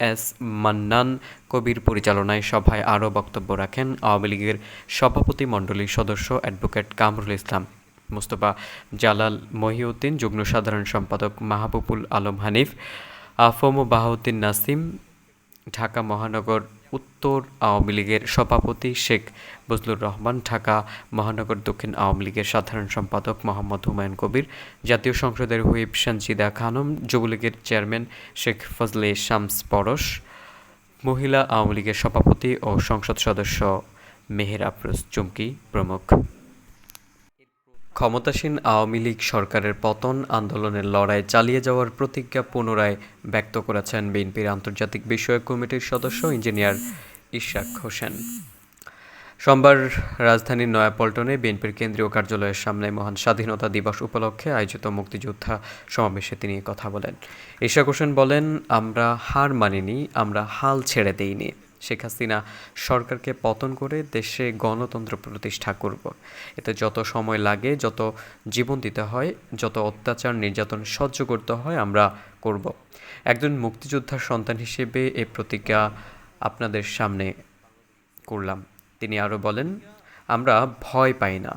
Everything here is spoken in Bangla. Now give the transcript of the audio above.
এস মান্নান কবির পরিচালনায় সভায় আরও বক্তব্য রাখেন আওয়ামী লীগের সভাপতি মণ্ডলীর সদস্য অ্যাডভোকেট কামরুল ইসলাম। মোস্তফা জালাল মহিউদ্দিন, যুগ্ম সাধারণ সম্পাদক মাহবুবুল আলম হানিফ, আফম বাহাউদ্দিন নাসিম ঢাকা মহানগর উত্তর আওয়ামী লীগের সভাপতি শেখ বজলুর রহমান, ঢাকা মহানগর দক্ষিণ আওয়ামী লীগের সাধারণ সম্পাদক মোহাম্মদ হুমায়ুন কবির, জাতীয় সংসদের হুইপ সঞ্জিদা খানম যুবলীগের চেয়ারম্যান শেখ ফজলে শামস পরশ, মহিলা আওয়ামী লীগের সভাপতি ও সংসদ সদস্য মেহের আফরোজ চুমকি প্রমুখ। ক্ষমতাসীন আওয়ামী লীগ সরকারের পতন, আন্দোলনের লড়াই চালিয়ে যাওয়ার প্রতিজ্ঞা পুনরায় ব্যক্ত করেছেন বিএনপির আন্তর্জাতিক বিষয়ক কমিটির সদস্য ইঞ্জিনিয়ার ইশাক হোসেন। সোমবার রাজধানীর নয়াপল্টনে বিএনপির কেন্দ্রীয় কার্যালয়ের সামনে মহান স্বাধীনতা দিবস উপলক্ষে আয়োজিত মুক্তিযোদ্ধা সমাবেশে তিনি কথা বলেন। ইশাক হোসেন বলেন, আমরা হার মানিনি, আমরা হাল ছেড়ে দেইনি। শেখ হাসিনা সরকারকে পতন করে দেশে গণতন্ত্র প্রতিষ্ঠা করব। এতে যত সময় লাগে, যত জীবন দিতে হয়, যত অত্যাচার, নির্যাতন সহ্য করতে হয়, আমরা করব। একজন মুক্তিযোদ্ধার সন্তান হিসেবে এ প্রতিজ্ঞা আপনাদের সামনে করলাম। তিনি আরও বলেন, আমরা ভয় পাই না।